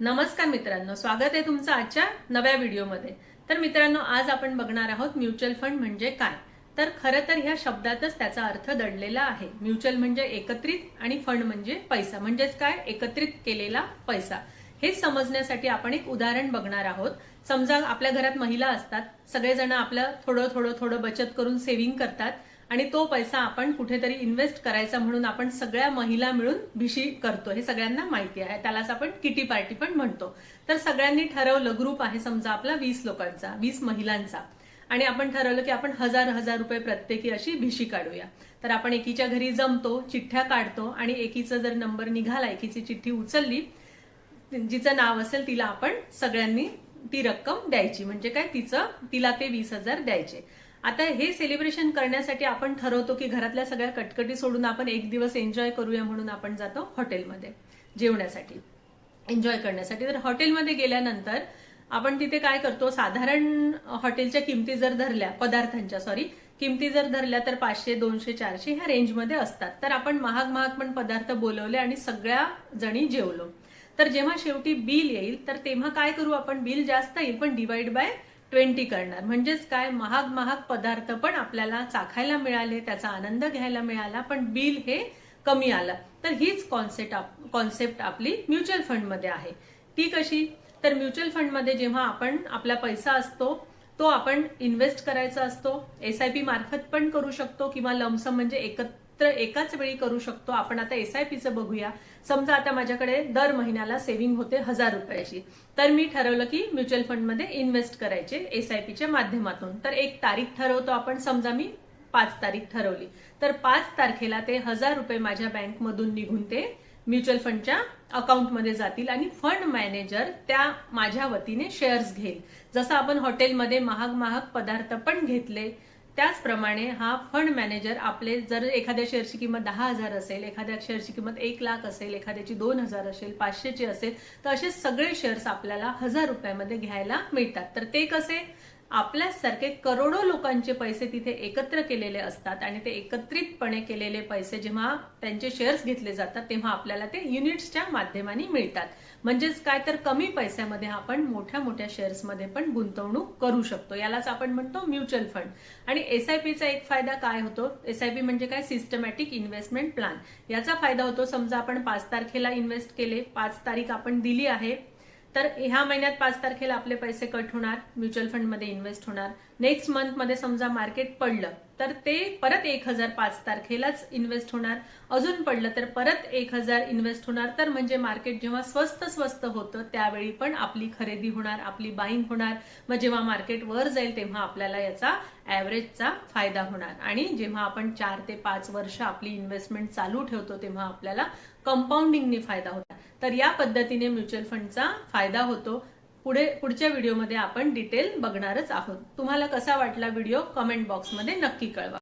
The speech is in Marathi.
नमस्कार मित्रांनो स्वागत आहे तुमचं आजच्या नव्या व्हिडिओमध्ये. तर मित्रांनो आज आपण बघणार आहोत म्युच्युअल फंड म्हणजे काय? तर खरं तर ह्या शब्दातच त्याचा अर्थ दडलेला आहे. म्युच्युअल म्हणजे एकत्रित आणि फंड म्हणजे पैसा. म्हणजेच काय? एकत्रित केलेला पैसा. हे समजण्यासाठी आपण एक उदाहरण बघणार आहोत. समजा आपल्या घरात महिला असतात. सगळेजण आपलं थोडं थोडं थोडं बचत करून सेव्हिंग करतात. आणि तो पैसा आपण कुठेतरी इन्व्हेस्ट करायचा म्हणून आपण सगळ्या महिला मिळून भिशी करतो हे सगळ्यांना माहिती आहे. त्यालाच आपण किटी पार्टी पण म्हणतो. तर सगळ्यांनी ठरवलं ग्रुप आहे समजा आपला वीस लोकांचा वीस महिलांचा. आणि आपण ठरवलं की आपण हजार हजार रुपये प्रत्येकी अशी भिशी काढूया. तर आपण एकीच्या घरी जमतो चिठ्ठ्या काढतो आणि एकीचा जर नंबर निघाला एकीची चिठ्ठी उचलली जिचं नाव असेल तिला आपण सगळ्यांनी ती रक्कम द्यायची. म्हणजे काय? तिचं तिला ते वीस हजार द्यायचे. आता हे सेलिब्रेशन करण्यासाठी आपण ठरवतो की घरातल्या सगळ्या कटकटी सोडून आपण एक दिवस एन्जॉय करूया म्हणून आपण जातो हॉटेलमध्ये जेवण्यासाठी. एन्जॉय करण्यासाठी. तर हॉटेलमध्ये गेल्यानंतर आपण तिथे काय करतो साधारण हॉटेलच्या किमती जर धरल्या पदार्थांच्या सॉरी किमती जर धरल्या तर पाचशे दोनशे चारशे ह्या रेंजमध्ये असतात. तर आपण महाग महाग पण पदार्थ बोलवले आणि सगळ्या जणी जेवलो. तर जेव्हा शेवटी बिल येईल तर तेव्हा काय करू आपण? बिल जास्त येईल पण डिवाइड बाय ट्वेंटी करणार. म्हणजेच काय? महाग महाग पदार्थ पण आपल्याला चाखायला मिळाले त्याचा आनंद घ्यायला मिळाला पण बिल हे कमी आलं. तर हीच कॉन्सेप्ट कॉन्सेप्ट आपली म्युच्युअल फंडमध्ये आहे. ती कशी? तर म्युच्युअल फंडमध्ये जेव्हा आपण आपला पैसा असतो तो आपण इन्व्हेस्ट करायचा असतो. एस आय पी मार्फत पण करू शकतो किंवा लमसम म्हणजे एकत्र तर एकाच वेळी करू शकतो. आपण आता एस आय पीचं बघूया. समजा आता माझ्याकडे दर महिन्याला सेव्हिंग होते हजार रुपयाची. तर मी ठरवलं की म्युच्युअल फंडमध्ये इन्व्हेस्ट करायचे एस आय पीच्या माध्यमातून. तर एक तारीख ठरवतो आपण. समजा मी पाच तारीख ठरवली. तर पाच तारखेला ते हजार रुपये माझ्या बँकमधून निघून ते म्युच्युअल फंडच्या अकाउंटमध्ये जातील आणि फंड मॅनेजर त्या माझ्या वतीने शेअर्स घेईल. जसं आपण हॉटेलमध्ये महाग महाग पदार्थ पण घेतले त्याचप्रमाणे हा फंड मॅनेजर आपले जर एखाद्या शेअरची किंमत दहा हजार असेल एखाद्या शेअरची किंमत एक लाख असेल एखाद्याची दोन हजार असेल पाचशेची असेल तर असे सगळे शेअर्स आपल्याला हजार रुपयामध्ये घ्यायला मिळतात. तर ते कसे? आपल्यासारखे करोडो लोकांचे पैसे तिथे एकत्र केलेले असतात आणि ते एकत्रितपणे केलेले पैसे जेव्हा त्यांचे शेअर्स घेतले जातात तेव्हा आपल्याला ते युनिट्सच्या माध्यमाने मिळतात. म्हणजेच काय तर कमी पैशामध्ये आपण मोठ्या मोठ्या शेअर्समध्ये पण गुंतवणूक करू शकतो. यालाच आपण म्हणतो म्युच्युअल फंड आणि एसआयपीचा एक फायदा काय होतो? एसआयपी म्हणजे काय? सिस्टमॅटिक इन्व्हेस्टमेंट प्लॅन याचा फायदा होतो समजा आपण पाच तारखेला इन्व्हेस्ट केले पाच तारीख आपण दिली आहे तर ह्या महिन्यात पाच तारखेला आपले पैसे कट होणार म्युच्युअल फंडमध्ये इन्व्हेस्ट होणार. नेक्स्ट मंथमध्ये समजा मार्केट पडलं तर ते परत एक हजार पाच तारखेलाच इन्व्हेस्ट होणार. अजून पडलं तर परत एक हजार इन्व्हेस्ट होणार. तर म्हणजे मार्केट जेव्हा स्वस्त स्वस्त होतं त्यावेळी पण आपली खरेदी होणार आपली बाईंग होणार. मग जेव्हा मार्केट वर जाईल तेव्हा आपल्याला याचा ॲव्हरेजचा फायदा होणार. आणि जेव्हा आपण चार ते पाच वर्ष आपली इन्व्हेस्टमेंट चालू ठेवतो तेव्हा आपल्याला कंपाऊंडिंगने फायदा होता तर या पद्धतीने म्युच्युअल फंडचा फायदा होतो. पुढे पुढच्या व्हिडिओमध्ये आपण डिटेल बघणारच आहोत. तुम्हाला कसा वाटला व्हिडिओ कमेंट बॉक्समध्ये नक्की कळवा.